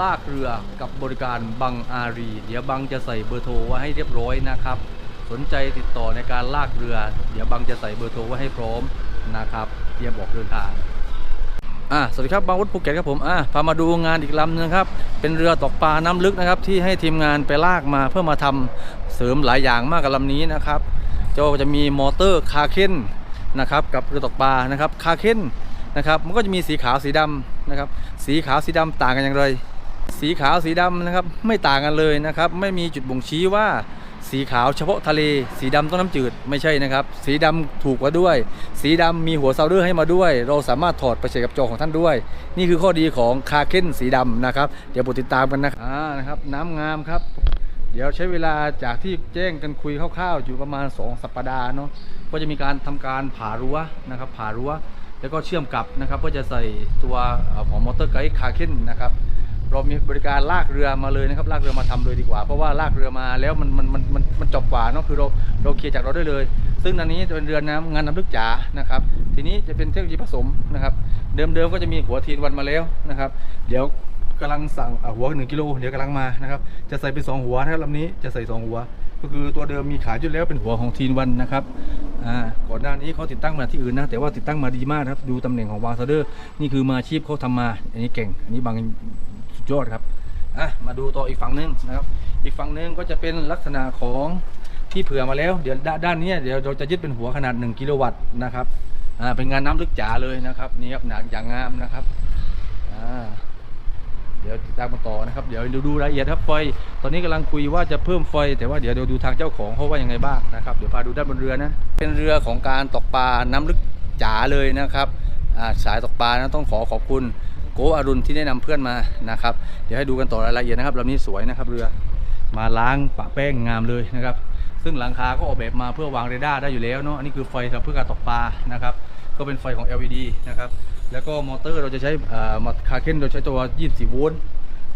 ลากเรือกับบริการบังอารี เดี๋ยวบังจะใส่เบอร์โทรไว้ให้เรียบร้อยนะครับ สนใจติดต่อในการลากเรือ เดี๋ยวบังจะใส่เบอร์โทรไว้ให้พร้อมนะครับเตรียมออกเดินทางอ่าสวัสดีครับบางวุฒิภูเก็ตครับผมอ่าพามาดูงานอีกลำหนึงครับ เป็นเรือตกปลาน้ำลึกนะครับ ที่ให้ทีมงานไปลากมาเพื่อมาทำเสริมหลายอย่างมากกับลำนี้นะครับก็จะมีมอเตอร์คาเคนนะครับกับเรือตกปลานะครับคาเคนนะครับมันก็จะมีสีขาวสีดำนะครับสีขาวสีดำต่างกันอย่างไร สีขาวสีดำนะครับ ไม่ต่างกันเลยนะครับ ไม่มีจุดบ่งชี้ว่าสีขาวเฉพาะทะเล สีดำต้องน้ำจืดไม่ใช่นะครับ สีดำถูกกว่าด้วย สีดำมีหัวเซาเดอร์ให้มาด้วย เราสามารถถอดไปใส่กับจอของท่านด้วย นี่คือข้อดีของคาเคนสีดำนะครับ เดี๋ยวปรดติดตามกันนะครับอ่านะครับ น้ำงามครับ เดี๋ยวใช้เวลาจากที่แจ้งกันคุยคร่าวๆอยู่ประมาณ 2 สัปดาห์เนาะก็จะมีการทำการผ่ารั้วนะครับ ผ่ารั้วแล้วก็เชื่อมกลับนะครับเพื่อจะใส่ตัวของมอเตอร์ไกด์คาเคนนะครับ เรามีบริการลากเรือมาเลยนะครับลากเรือมาทำเลยดีกว่า เพราะว่าลากเรือมาแล้วมันมันมันมันมันจบกว่าเนาะคือเราเราเคลียร์จากเราได้เลย ซึ่งอันนี้จะเป็นเรือน้ำงานน้ำลึกจ๋านะครับ ทีนี้จะเป็นเทคโนโลยีผสมนะครับเดิมๆก็จะมีหัวทีนวันมาแล้วนะครับ เดี๋ยวกำลังสั่งหัวหนึ่งกิโลเดี๋ยวกำลังมานะครับจะใส่เป็นสองหัวนะครับลำนี้จะใส่สองหัว ก็คือตัวเดิมมีขายอยู่แล้วเป็นหัวของทีนวันนะครับอ่าก่อนหน้านี้เขาติดตั้งมาที่อื่นนะแต่ว่าติดตั้งมาดีมากครับดูตำแหน่งของวาล์วซาเดอร์นี่คือมาชีพเขาทำมา อันนี้เก่ง อันนี้บาง สุดยอดครับอะมาดูต่ออีกฝั่งหนึงนะครับ อีกฝั่งหนึงก็จะเป็นลักษณะของที่เผื่อมาแล้ว เดี๋ยวด้านนี้เดี๋ยวเราจะยึดเป็นหัวขนาด 1 กิโลวัตต์นะครับอ่าเป็นงานน้ำลึกจ๋าเลยนะครับนี่ครับหนักอย่างงามนะครับอ่าเดี๋ยวติดตามกันต่อนะครับ เดี๋ยวดูดูรายละเอียดครับไฟตอนนี้กำลังคุยว่าจะเพิ่มไฟ แต่ว่าเดี๋ยวเดี๋ยวดูทางเจ้าของเขาว่ายังไงบ้างนะครับเดี๋ยวพาดูด้านบนเรือนะเป็นเรือของการตกปลาน้ำลึกจ๋าเลยนะครับอ่าสายตกปลานะต้องขอขอบคุณ โกอรุณที่แนะนำเพื่อนมานะครับ เดี๋ยวให้ดูกันต่อรายละเอียดนะครับลำนี้สวยนะครับเรือมาล้างปะแป้งงามเลยนะครับ ซึ่งหลังคาก็ออกแบบมาเพื่อวางเรดาร์ได้อยู่แล้วเนาะอันนี้คือไฟสำหรับเพื่อการตกปลานะครับ ก็เป็นไฟของ LED นะครับ แล้วก็มอเตอร์เราจะใช้อ่ามอคาเคนเราใช้ตัว 24 โวลต์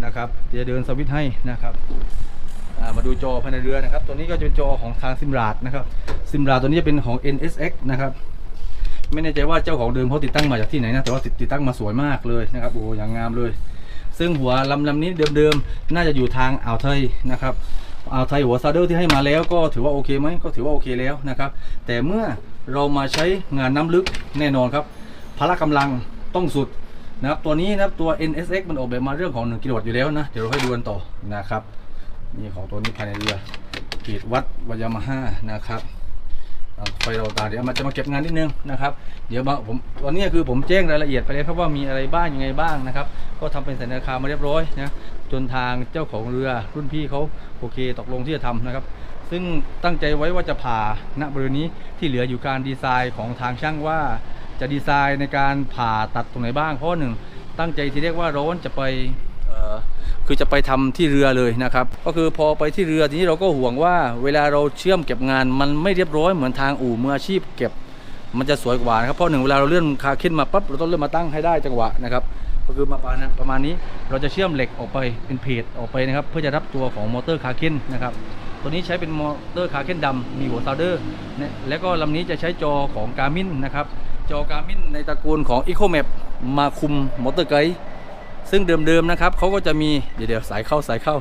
นะครับจะเดินสวิตช์ให้นะครับมาดูจอภายในเรือนะครับ ตัวนี้ก็จะเป็นจอของทางซิมราดนะครับซิมราดตัวนี้จะเป็นของ NSX นะครับ ไม่แน่ใจว่าเจ้าของเดิมเขาติดตั้งมาจากที่ไหนนะแต่ว่าติดติดตั้งมาสวยมากเลยนะครับโอ้อย่างงามเลย ซึ่งหัวลำลำนี้เดิมๆน่าจะอยู่ทางอ่าวไทยนะครับอ่าวไทยหัวซาเดอร์ที่ให้มาแล้วก็ถือว่าโอเคไหมก็ถือว่าโอเคแล้วนะครับ แต่เมื่อเรามาใช้งานน้ำลึกแน่นอนครับพละกำลังต้องสุดนะครับตัวนี้นะครับตัว NSX มันออกแบบมาเรื่องของ1กิโลวัตต์อยู่แล้วนะ เดี๋ยวเราให้ดูกันต่อนะครับนี่ของตัวนี้ภายในเรือกีดวัดวายามาฮ่านะครับ ไฟเราตาเดี๋ยวมันจะมาเก็บงานนิดนึงนะครับ เดี๋ยวมาผมตอนนี้คือผมแจ้งรายละเอียดไปแล้วครับว่ามีอะไรบ้างยังไงบ้างนะครับ ก็ทำเป็นสัญญาคามาเรียบร้อยนะจนทางเจ้าของเรือรุ่นพี่เขาโอเคตกลงที่จะทำนะครับ ซึ่งตั้งใจไว้ว่าจะผ่าณบริเวณนี้ที่เหลืออยู่การดีไซน์ของทางช่างว่าจะดีไซน์ในการผ่าตัดตรงไหนบ้างเพราะหนึ่งตั้งใจที่เรียกว่าร้อนจะไปเออ คือจะไปทำที่เรือเลยนะครับ ก็คือพอไปที่เรือทีนี้เราก็ห่วงว่า เวลาเราเชื่อมเก็บงานมันไม่เรียบร้อยเหมือนทางอู่มืออาชีพเก็บ มันจะสวยกว่านะครับเพราะหนึ่งเวลาเราเลื่อนคาขึ้นมาปั๊บเราต้องเลื่อนมาตั้งให้ได้จังหวะนะครับก็คือมาประมาณนั้นประมาณนี้เราจะเชื่อมเหล็กออกไปเป็นเพจออกไปนะครับ เพื่อจะรับตัวของมอเตอร์คาเคนนะครับตัวนี้ใช้เป็นมอเตอร์คาเคนดำมีหัวซาวเดอร์นะแล้วก็ลำนี้จะใช้จอของการ์มินนะครับจอการ์มินในตระกูลของ e c o m a p มาคุมมอเตอร์ไกด์ ซึ่งเดิมๆนะครับเขาก็จะมีเดี๋ยวเดี๋ยวสายเข้าสายเข้า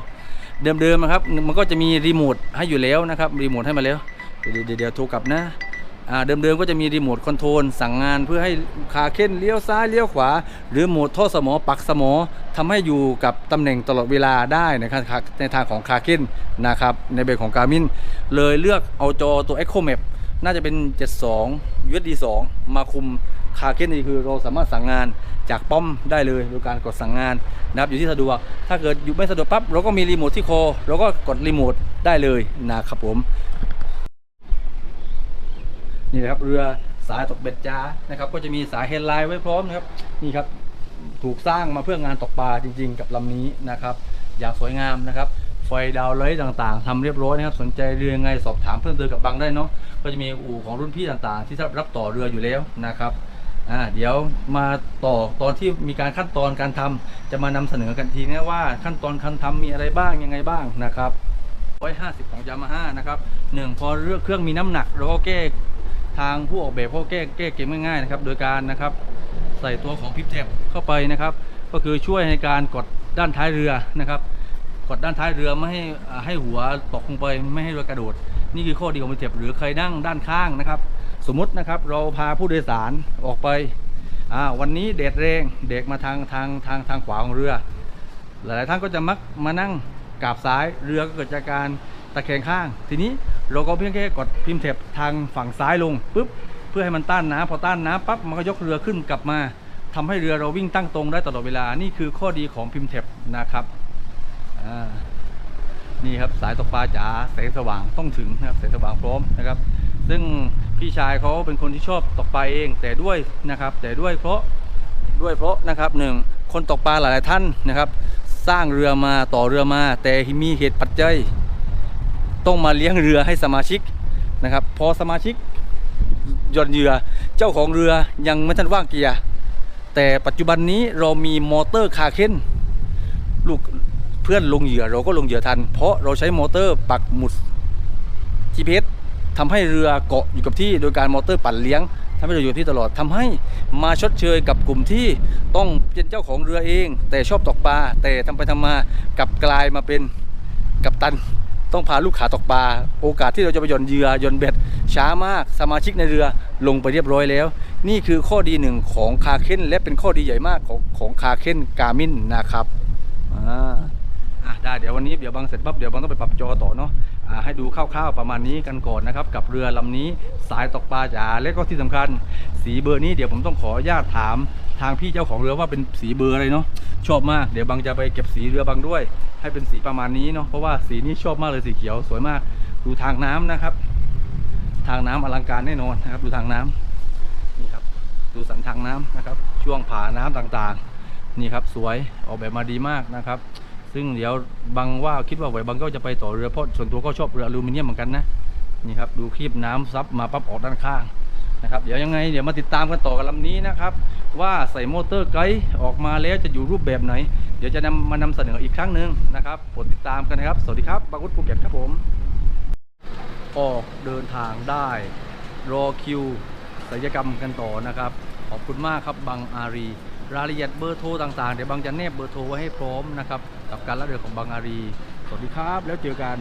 เดิมๆนะครับมันก็จะมีรีโมทให้อยู่แล้วนะครับรีโมทให้มาแล้วเดี๋ยวเดี๋ยวโทรกลับนะเดิมๆก็จะมีรีโมทคอนโทรลสั่งงานเพื่อให้คาเค้นเลี้ยวซ้ายเลี้ยวขวา หรือโหมดท่อสมอปักสมอทำให้อยู่กับตำแหน่งตลอดเวลาได้นะครับในทางของคาเค้นนะครับในเบรของการมินเลยเลือกเอาจอตัว Echo Map น่าจะเป็น 72 USD 2มาคุม คาเค้นนี่คือเราสามารถสั่งงานจากป้อมได้เลยโดยการกดสั่งงานนะครับอยู่ที่สะดวก ถ้าเกิดอยู่ไม่สะดวกปั๊บเราก็มีรีโมทที่คอเราก็กดรีโมทได้เลยนะครับผมนี่นะครับเรือสายตกเบ็ดจ้านะครับก็จะมีสายเฮดไลน์ไว้พร้อมนะครับนี่ครับถูกสร้างมาเพื่องานตกปลาจริง ๆ กับลำนี้นะครับ อย่างสวยงามนะครับไฟดาวไลท์ต่างๆทำเรียบร้อยนะครับสนใจเรือยังไงสอบถามเพิ่มเติมกับบังได้เนาะก็จะมีอู่ของรุ่นพี่ต่างๆ ที่รับต่อเรืออยู่แล้วนะครับ อ่าเดี๋ยวมาต่อตอนที่มีการขั้นตอนการทำจะมานำเสนอกันทีนะว่าขั้นตอนการทำมีอะไรบ้างยังไงบ้างนะครับ150 ของยามาฮ่านะครับหนึ่งพอเรืองเครื่องมีน้ำหนักเราก็แก้ทางผู้ออกแบบเขาแก้แก้เกมง่ายๆนะครับ โดยการนะครับ ใส่ตัวของพิปแท็บเข้าไปนะครับ ก็คือช่วยในการกดด้านท้ายเรือนะครับ กดด้านท้ายเรือไม่ให้ให้หัวตกลงไปไม่ให้เรือกระโดด นี่คือข้อดีของมิบเทปหรือเคยนั่งด้านข้างนะครับ สมมตินะครับเราพาผู้โดยสารออกไปวันนี้เดดแรงเด็กมาทางทางทางทางขวาของเรือ หลายท่านก็จะมักมานั่งกราบซ้ายเรือก็เกิดจากการตะแคงข้าง ทีนี้เราก็เพียงแค่กดพิมพ์เทปทางฝั่งซ้ายลงปุ๊บเพื่อให้มันต้านน้ำพอต้านน้ำปั๊บมันก็ยกเรือขึ้นกลับมาทำให้เรือเราวิ่งตั้งตรงได้ตลอดเวลานี่คือข้อดีของพิมพ์เทปนะครับนี่ครับสายตกปลาจ๋าแสงสว่างต้องถึงนะครับแสงสว่างพร้อมนะครับ ซึ่ง พี่ชายเขาเป็นคนที่ชอบตกปลาเอง แต่ด้วยนะครับ แต่ด้วยเพราะด้วยเพราะนะครับหนึ่งคนตกปลาหลายๆท่านนะครับ สร้างเรือมาต่อเรือมา แต่มีเหตุปัจจัย ต้องมาเลี้ยงเรือให้สมาชิกนะครับ พอสมาชิกหย่อนเหยื่อเจ้าของเรือยังไม่ทันว่างเกียร์แต่ปัจจุบันนี้เรามีมอเตอร์คาเค้นลูกเพื่อนลงเหยื่อเราก็ลงเหยื่อทัน เพราะเราใช้มอเตอร์ปักหมุด GPS ทำให้เรือเกาะอยู่กับที่โดยการมอเตอร์ปั่นเลี้ยงทำให้เราอยู่ที่ตลอดทำให้มาชดเชยกับกลุ่มที่ต้องเป็นเจ้าของเรือเอง แต่ชอบตกปลาแต่ทำไปทำมากลับกลายมาเป็นกัปตัน ต้องพาลูกขาตกปลาโอกาสที่เราจะไปย่อนเยือย่อนเบ็ดช้ามากสมาชิกในเรือลงไปเรียบร้อยแล้ว นี่คือข้อดีหนึ่งของคาเค้นและเป็นข้อดีใหญ่มากของของคาเค้นกามินนะครับอ่าได้เดี๋ยววันนี้เดี๋ยวบางเสร็จปั๊บเดี๋ยวบางต้องไปปรับจอต่อเนาะ ให้ดูคร่าวๆประมาณนี้กันก่อนนะครับ กับเรือลำนี้สายตกปลาจ๋าและก็ที่สำคัญ สีเบอร์นี้เดี๋ยวผมต้องขออนุญาตถามทางพี่เจ้าของเรือว่าเป็นสีเบอร์อะไรเนาะชอบมากเดี๋ยวบางจะไปเก็บสีเรือบางด้วย ให้เป็นสีประมาณนี้เนาะเพราะว่าสีนี้ชอบมากเลยสีเขียวสวยมาก ดูทางน้ำนะครับ ทางน้ำอลังการแน่นอนนะครับ ดูทางน้ำนี่ครับ ดูสันทางน้ำนะครับ ช่วงผาน้ำต่างๆ นี่ครับสวยออกแบบมาดีมากนะครับ ซึ่งเดี๋ยวบางว่าคิดว่าไหวบางก็จะไปต่อเรือเพราะส่วนตัวก็ชอบเรืออลูมิเนียมเหมือนกันนะนี่ครับดูคลิปน้ำซับมาปั๊บออกด้านข้างนะครับเดี๋ยวยังไงเดี๋ยวมาติดตามกันต่อกับลำนี้นะครับ ว่าใส่มอเตอร์ไกด์ออกมาแล้วจะอยู่รูปแบบไหน เดี๋ยวจะนำมานำเสนออีกครั้งหนึ่งนะครับโปรดติดตามกันนะครับ สวัสดีครับบางวุฒิภูเก็ตครับผม ออกเดินทางได้ รอคิวศัลยกรรมกันต่อนะครับ ขอบคุณมากครับบางอารี รายละเอียดเบอร์โทรต่างๆ เดี๋ยวบางจะแนบเบอร์โทรไว้ให้พร้อมนะครับ กับการละเรือของบางอารี สวัสดีครับ แล้วเจอกัน